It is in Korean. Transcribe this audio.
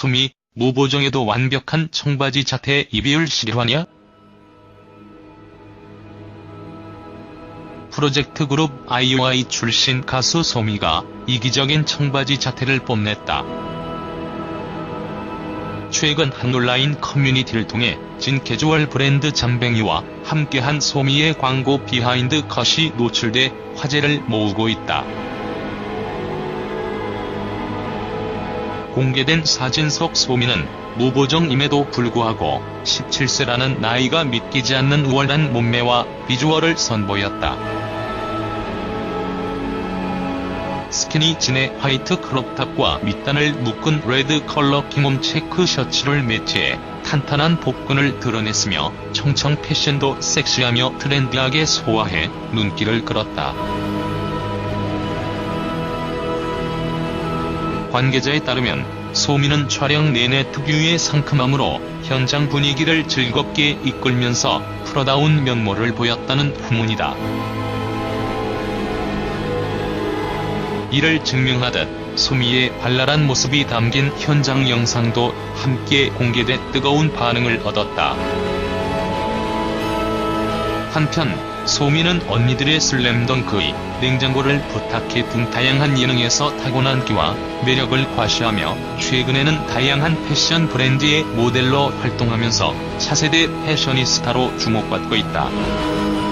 소미, 무보정에도 완벽한 청바지 자태 이비율 실화냐? 프로젝트 그룹 아이오아이 출신 가수 소미가 이기적인 청바지 자태를 뽐냈다. 최근 한 온라인 커뮤니티를 통해 진 캐주얼 브랜드 잠뱅이와 함께한 소미의 광고 비하인드 컷이 노출돼 화제를 모으고 있다. 공개된 사진 속 소미는 무보정임에도 불구하고 17세라는 나이가 믿기지 않는 우월한 몸매와 비주얼을 선보였다. 스키니 진의 화이트 크롭탑과 밑단을 묶은 레드 컬러 기몸 체크 셔츠를 매치해 탄탄한 복근을 드러냈으며 청청 패션도 섹시하며 트렌디하게 소화해 눈길을 끌었다. 관계자에 따르면 소미는 촬영 내내 특유의 상큼함으로 현장 분위기를 즐겁게 이끌면서 프로다운 면모를 보였다는 후문이다. 이를 증명하듯 소미의 발랄한 모습이 담긴 현장 영상도 함께 공개돼 뜨거운 반응을 얻었다. 한편 소미는 언니들의 슬램덩크의 냉장고를 부탁해 등 다양한 예능에서 타고난 기와 매력을 과시하며 최근에는 다양한 패션 브랜드의 모델로 활동하면서 차세대 패셔니스타로 주목받고 있다.